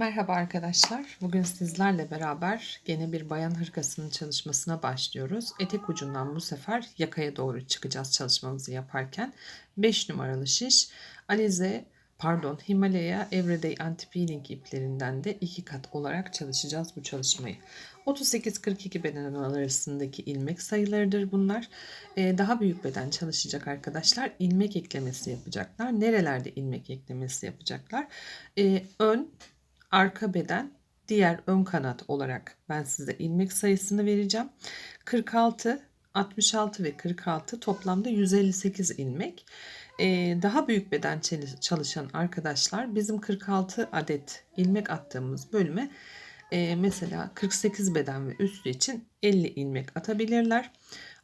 Merhaba arkadaşlar. Bugün sizlerle beraber gene bir bayan hırkasının çalışmasına başlıyoruz. Etek ucundan bu sefer yakaya doğru çıkacağız çalışmamızı yaparken. 5 numaralı şiş Alize pardon Himalaya Everyday Anti Peeling iplerinden de 2 kat olarak çalışacağız bu çalışmayı. 38-42 beden arasındaki ilmek sayılarıdır bunlar. Ee, daha büyük beden çalışacak arkadaşlar ilmek eklemesi yapacaklar. Nerelerde ilmek eklemesi yapacaklar? Ee, ön arka beden, diğer ön kanat olarak ben size ilmek sayısını vereceğim. 46, 66 ve 46 toplamda 158 ilmek. Ee, daha büyük beden çalışan arkadaşlar bizim 46 adet ilmek attığımız bölüme e, mesela 48 beden ve üstü için 50 ilmek atabilirler.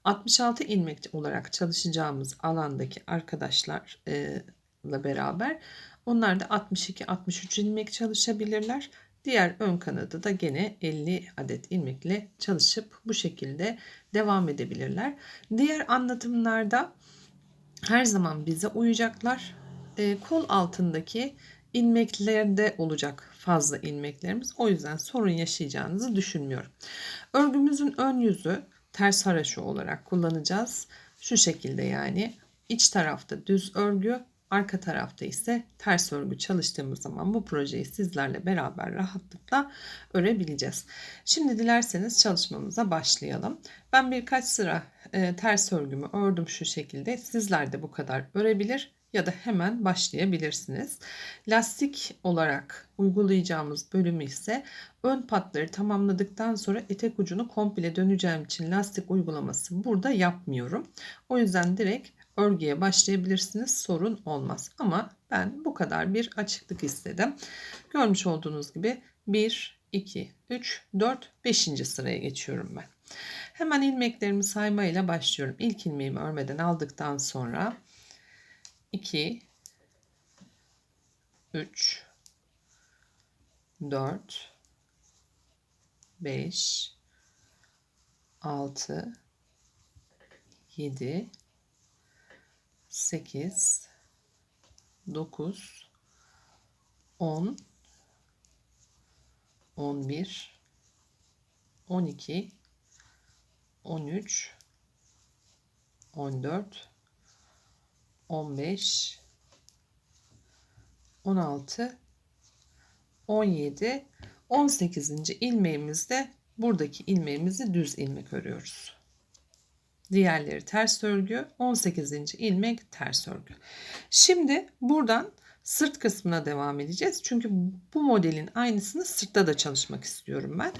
66 ilmek olarak çalışacağımız alandaki arkadaşlarla beraber onlar da 62-63 ilmek çalışabilirler. Diğer ön kanadı da gene 50 adet ilmekle çalışıp bu şekilde devam edebilirler. Diğer anlatımlarda her zaman bize uyacaklar. E, kol altındaki ilmeklerde olacak fazla ilmeklerimiz. O yüzden sorun yaşayacağınızı düşünmüyorum. Örgümüzün ön yüzü ters haraşo olarak kullanacağız. Şu şekilde yani iç tarafta düz örgü, Arka tarafta ise ters örgü çalıştığımız zaman bu projeyi sizlerle beraber rahatlıkla örebileceğiz. Şimdi dilerseniz çalışmamıza başlayalım. Ben birkaç sıra e, ters örgümü ördüm şu şekilde. Sizler de bu kadar örebilir ya da hemen başlayabilirsiniz. Lastik olarak uygulayacağımız bölümü ise ön patları tamamladıktan sonra etek ucunu komple döneceğim için lastik uygulaması burada yapmıyorum. O yüzden direkt örgüye başlayabilirsiniz. Sorun olmaz. Ama ben bu kadar bir açıklık istedim. Görmüş olduğunuz gibi 1, 2, 3, 4, 5. sıraya geçiyorum ben. Hemen ilmeklerimi saymayla başlıyorum. İlk ilmeğimi örmeden aldıktan sonra 2, 3, 4, 5, 6, 7, 8 9 10 11 12 13 14 15 16 17 18. ilmeğimizde buradaki ilmeğimizi düz ilmek örüyoruz. Diğerleri ters örgü. 18. ilmek ters örgü. Şimdi buradan sırt kısmına devam edeceğiz. Çünkü bu modelin aynısını sırtta da çalışmak istiyorum ben.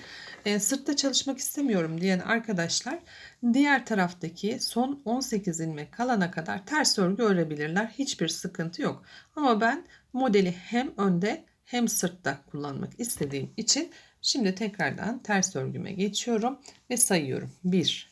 E, sırtta çalışmak istemiyorum diyen arkadaşlar diğer taraftaki son 18 ilmek kalana kadar ters örgü örebilirler. Hiçbir sıkıntı yok. Ama ben modeli hem önde hem sırtta kullanmak istediğim için şimdi tekrardan ters örgüme geçiyorum ve sayıyorum. 1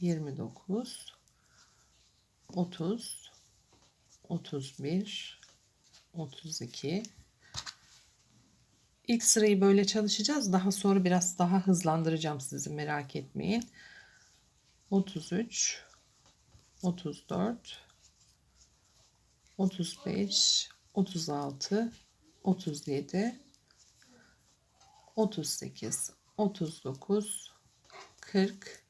29 30 31 32 İlk sırayı böyle çalışacağız. Daha sonra biraz daha hızlandıracağım sizi merak etmeyin. 33 34 35 36 37 38 39 40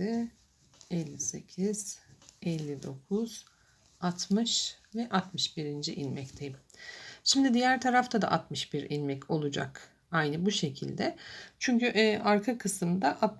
57, 58, 59, 60 ve 61. ilmekteyim. Şimdi diğer tarafta da 61 ilmek olacak. Aynı bu şekilde. Çünkü e, arka kısımda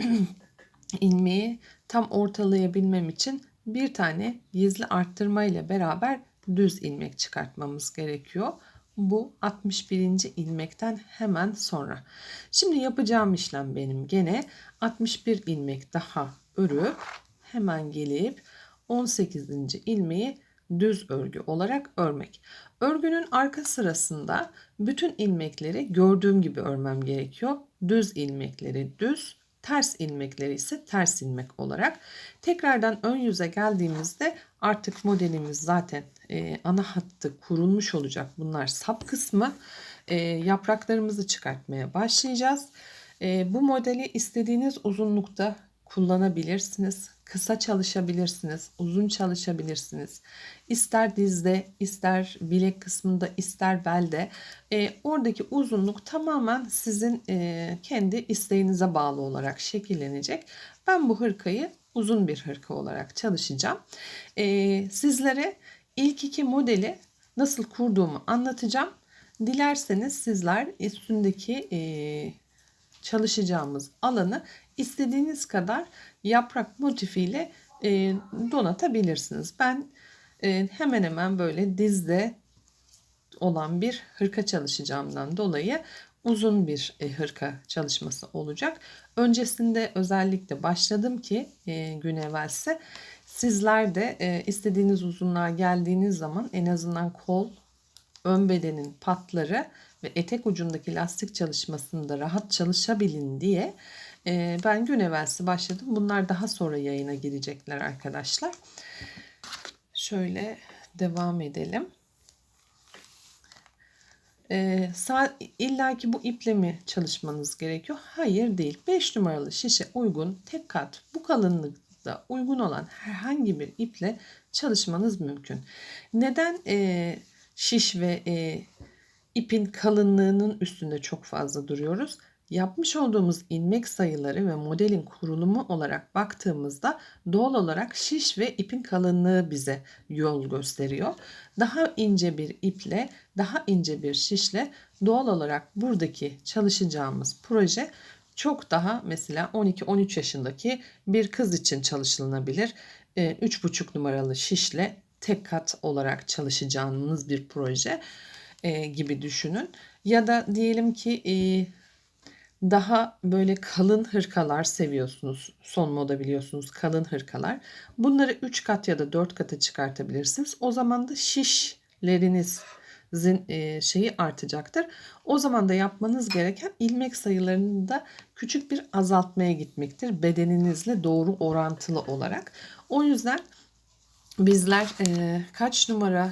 ilmeği tam ortalayabilmem için bir tane gizli arttırma ile beraber düz ilmek çıkartmamız gerekiyor. Bu 61. ilmekten hemen sonra. Şimdi yapacağım işlem benim gene 61 ilmek daha örüp hemen gelip 18. ilmeği düz örgü olarak örmek. Örgünün arka sırasında bütün ilmekleri gördüğüm gibi örmem gerekiyor. Düz ilmekleri düz, ters ilmekleri ise ters ilmek olarak. Tekrardan ön yüze geldiğimizde artık modelimiz zaten e, ana hattı kurulmuş olacak. Bunlar sap kısmı. E, yapraklarımızı çıkartmaya başlayacağız. E, bu modeli istediğiniz uzunlukta kullanabilirsiniz. Kısa çalışabilirsiniz, uzun çalışabilirsiniz. İster dizde, ister bilek kısmında, ister belde. E, oradaki uzunluk tamamen sizin e, kendi isteğinize bağlı olarak şekillenecek. Ben bu hırkayı uzun bir hırka olarak çalışacağım. E, sizlere ilk iki modeli nasıl kurduğumu anlatacağım. Dilerseniz sizler üstündeki e, çalışacağımız alanı istediğiniz kadar yaprak motifiyle e, donatabilirsiniz. Ben e, hemen hemen böyle dizde olan bir hırka çalışacağımdan dolayı uzun bir e, hırka çalışması olacak. Öncesinde özellikle başladım ki e, gün evvelse sizler de e, istediğiniz uzunluğa geldiğiniz zaman en azından kol, ön bedenin patları ve etek ucundaki lastik çalışmasında rahat çalışabilin diye e, ben gün evvelsi başladım. Bunlar daha sonra yayına girecekler arkadaşlar. Şöyle devam edelim. Ee, illa ki bu iple mi çalışmanız gerekiyor? Hayır değil. 5 numaralı şişe uygun tek kat bu kalınlıkta uygun olan herhangi bir iple çalışmanız mümkün. Neden e, şiş ve e, ipin kalınlığının üstünde çok fazla duruyoruz? Yapmış olduğumuz ilmek sayıları ve modelin kurulumu olarak baktığımızda doğal olarak şiş ve ipin kalınlığı bize yol gösteriyor. Daha ince bir iple, daha ince bir şişle doğal olarak buradaki çalışacağımız proje çok daha mesela 12-13 yaşındaki bir kız için çalışılabilir. 3,5 ee, numaralı şişle tek kat olarak çalışacağınız bir proje e, gibi düşünün. Ya da diyelim ki e, daha böyle kalın hırkalar seviyorsunuz. Son moda biliyorsunuz kalın hırkalar. Bunları 3 kat ya da 4 kata çıkartabilirsiniz. O zaman da şişlerinizin e, şeyi artacaktır. O zaman da yapmanız gereken ilmek sayılarını da küçük bir azaltmaya gitmektir. Bedeninizle doğru orantılı olarak. O yüzden bizler e, kaç numara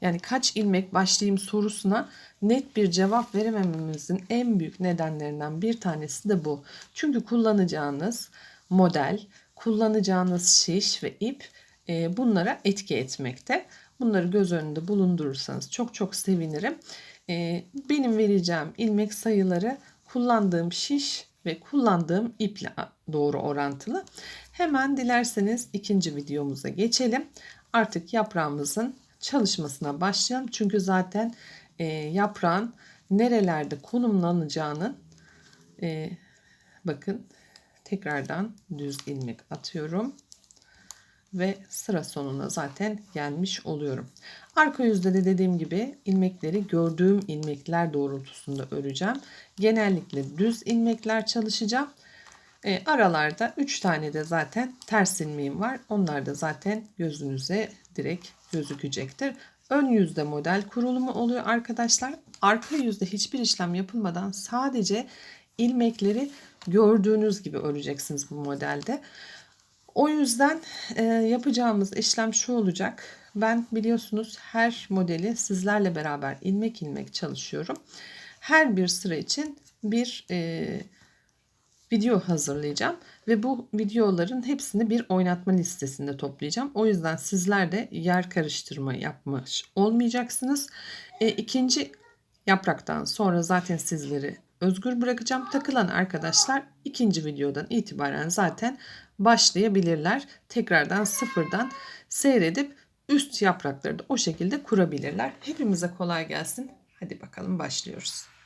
yani kaç ilmek başlayayım sorusuna net bir cevap veremememizin en büyük nedenlerinden bir tanesi de bu. Çünkü kullanacağınız model, kullanacağınız şiş ve ip e, bunlara etki etmekte. Bunları göz önünde bulundurursanız çok çok sevinirim. E, benim vereceğim ilmek sayıları kullandığım şiş ve kullandığım iple doğru orantılı. Hemen dilerseniz ikinci videomuza geçelim. Artık yaprağımızın çalışmasına başlayalım. Çünkü zaten e, yaprağın nerelerde konumlanacağını e, bakın tekrardan düz ilmek atıyorum ve sıra sonuna zaten gelmiş oluyorum. Arka yüzde de dediğim gibi ilmekleri gördüğüm ilmekler doğrultusunda öreceğim. Genellikle düz ilmekler çalışacağım. E, aralarda 3 tane de zaten ters ilmeğim var. Onlar da zaten gözünüze direkt gözükecektir. Ön yüzde model kurulumu oluyor arkadaşlar. Arka yüzde hiçbir işlem yapılmadan sadece ilmekleri gördüğünüz gibi öreceksiniz bu modelde. O yüzden e, yapacağımız işlem şu olacak. Ben biliyorsunuz her modeli sizlerle beraber ilmek ilmek çalışıyorum. Her bir sıra için bir e, video hazırlayacağım ve bu videoların hepsini bir oynatma listesinde toplayacağım. O yüzden sizler de yer karıştırma yapmış olmayacaksınız. E, ikinci yapraktan sonra zaten sizleri özgür bırakacağım. Takılan arkadaşlar ikinci videodan itibaren zaten başlayabilirler. Tekrardan sıfırdan seyredip üst yaprakları da o şekilde kurabilirler. Hepimize kolay gelsin. Hadi bakalım başlıyoruz.